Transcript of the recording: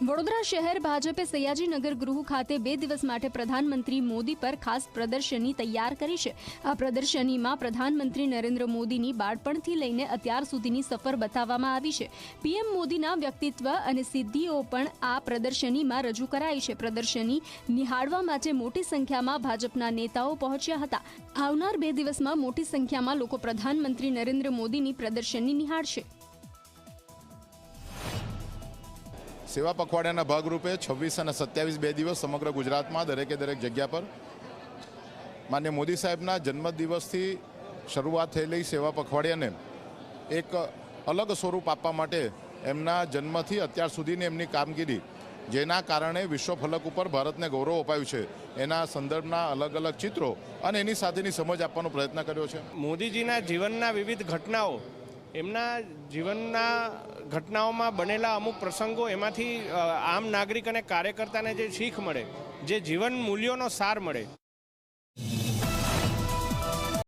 વડોદરા શહેર ભાજપે સયાજીનગર ગૃહ ખાતે બે દિવસ માટે પ્રધાનમંત્રી મોદી પર ખાસ પ્રદર્શની તૈયાર કરી છે. આ પ્રદર્શનીમાં પ્રધાનમંત્રી નરેન્દ્ર મોદીની બાળપણથી લઈને અત્યાર સુધીની સફર બતાવવામાં આવી છે. પીએમ મોદીના વ્યક્તિત્વ અને સિદ્ધિઓ પણ આ પ્રદર્શનીમાં રજૂ કરાઈ છે. પ્રદર્શની નિહાળવા માટે મોટી સંખ્યામાં ભાજપના નેતાઓ પહોંચ્યા હતા. આવનાર બે દિવસમાં મોટી સંખ્યામાં લોકો પ્રધાનમંત્રી નરેન્દ્ર મોદીની પ્રદર્શની નિહાળશે. સેવા પખવાડિયાના ભાગરૂપે છવ્વીસ અને સત્યાવીસ બે દિવસ સમગ્ર ગુજરાતમાં દરેકે દરેક જગ્યા પર માન્ય મોદી સાહેબના જન્મદિવસથી શરૂઆત થયેલી સેવા પખવાડિયાને એક અલગ સ્વરૂપ આપવા માટે એમના જન્મથી અત્યાર સુધીની એમની કામગીરી, જેના કારણે વિશ્વ ફલક ઉપર ભારતને ગૌરવ અપાયું છે, એના સંદર્ભના અલગ અલગ ચિત્રો અને એની સાથેની સમજ આપવાનો પ્રયત્ન કર્યો છે. મોદીજીના જીવનના વિવિધ ઘટનાઓ એમના જીવનના ઘટનાઓમાં બનેલા અમુક પ્રસંગો એમાંથી આમ નાગરિક અને કાર્યકર્તાને જે શીખ મળે, જે જીવન મૂલ્યોનો સાર મળે.